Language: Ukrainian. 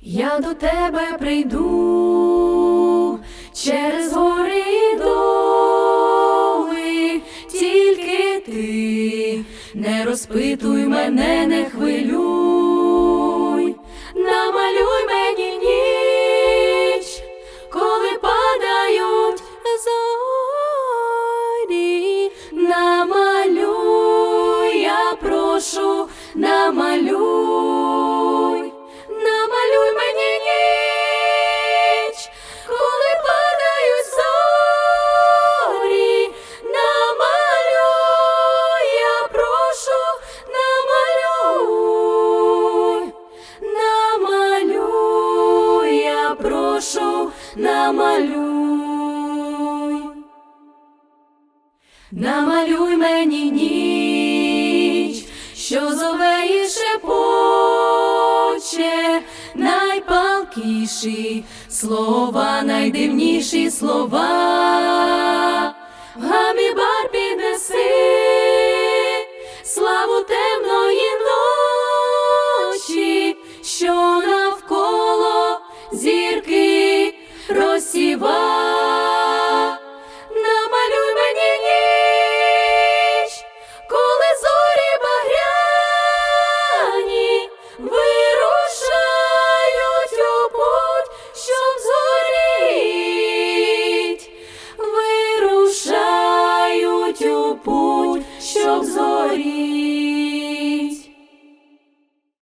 Я до тебе прийду через гори і доли, тільки ти не розпитуй мене, не хвилюй, намалюй мені ніч, коли падають зорі, намалюй, я прошу, намалюй, прошу, намалюй. Намалюй мені ніч, що зове і шепоче, найпалкіші слова, найдивніші слова. жива, намалюй мені ніч, коли зорі багряні вирушають у путь, щоб зоріть, вирушають у путь, щоб зоріть.